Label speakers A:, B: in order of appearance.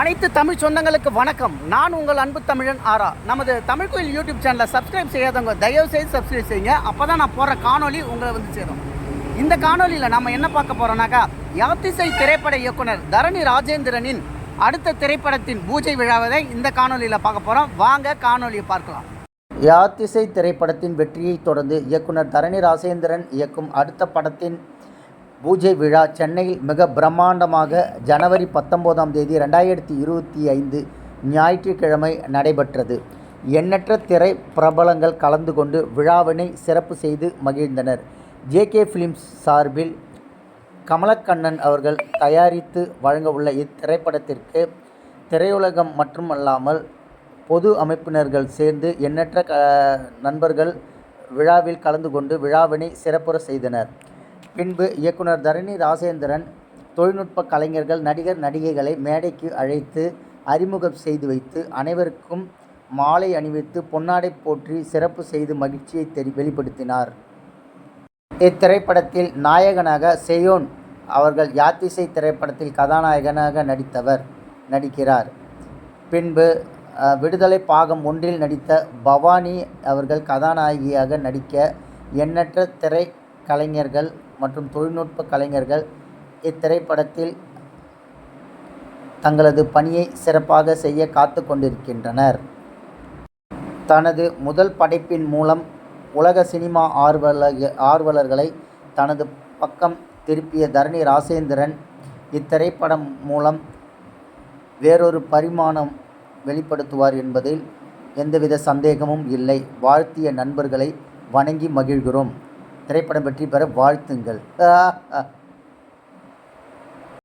A: அனைத்து தமிழ் சொந்தங்களுக்கு வணக்கம். நான் உங்கள் அன்பு தமிழன் ஆரா. நமது தமிழ் கோயில் யூடியூப் சேனலை சப்ஸ்கிரைப் செய்யாதவங்க தயவு செய்து சப்ஸ்கிரைப் செய்யுங்க. அப்போ தான் நான் போடுற காணொலி உங்களை வந்து சேரும். இந்த காணொலியில் நம்ம என்ன பார்க்க போகிறோம்னாக்கா யாத்திசை திரைப்பட இயக்குனர் தரணி ராஜேந்திரனின் அடுத்த திரைப்படத்தின் பூஜை விழாவை இந்த காணொலியில் பார்க்க போகிறோம் வாங்க காணொலியை பார்க்கலாம். யாத்திசை திரைப்படத்தின் வெற்றியை தொடர்ந்து இயக்குனர் தரணி ராஜேந்திரன் இயக்கும் அடுத்த படத்தின் பூஜை விழா சென்னையில் மிக பிரம்மாண்டமாக ஜனவரி பத்தொம்போதாம் தேதி ரெண்டாயிரத்தி இருபத்தி ஐந்து ஞாயிற்றுக்கிழமை நடைபெற்றது. எண்ணற்ற திரை பிரபலங்கள் கலந்து கொண்டு விழாவினை சிறப்பு செய்து மகிழ்ந்தனர். ஜேகே ஃபிலிம்ஸ் சார்பில் கமலக்கண்ணன் அவர்கள் தயாரித்து வழங்க உள்ள இத்திரைப்படத்திற்கு திரையுலகம் மட்டுமல்லாமல் பொது அமைப்பினர்கள் சேர்ந்து எண்ணற்ற நண்பர்கள் விழாவில் கலந்து கொண்டு விழாவினை சிறப்புற செய்தனர். பின்பு இயக்குனர் தரணி ராஜேந்திரன் தொழில்நுட்ப கலைஞர்கள் நடிகர் நடிகைகளை மேடைக்கு அழைத்து அறிமுகம் செய்து வைத்து அனைவருக்கும் மாலை அணிவித்து பொன்னாடை போற்றி சிறப்பு செய்து மகிழ்ச்சியை தெரி வெளிப்படுத்தினார். இத்திரைப்படத்தில் நாயகனாக செயோன் அவர்கள் யாத்திசை திரைப்படத்தில் கதாநாயகனாக நடித்தவர் நடிக்கிறார். பின்பு விடுதலை பாகம் ஒன்றில் நடித்த பவானி அவர்கள் கதாநாயகியாக நடிக்க எண்ணற்ற திரை கலைஞர்கள் மற்றும் தொழில்நுட்ப கலைஞர்கள் இத்திரைப்படத்தில் தங்களது பணியை சிறப்பாக செய்ய காத்து கொண்டிருக்கின்றனர். தனது முதல் படைப்பின் மூலம் உலக சினிமா ஆர்வலக ஆர்வலர்களை தனது பக்கம் திருப்பிய தரணி ராசேந்திரன் இத்திரைப்படம் மூலம் வேறொரு பரிமாணம் வெளிப்படுத்துவார் என்பதில் எந்தவித சந்தேகமும் இல்லை. வாழ்த்திய நண்பர்களை வணங்கி மகிழ்கிறோம். திரைப்படம் வெற்றி பெற வாழ்த்துங்கள்.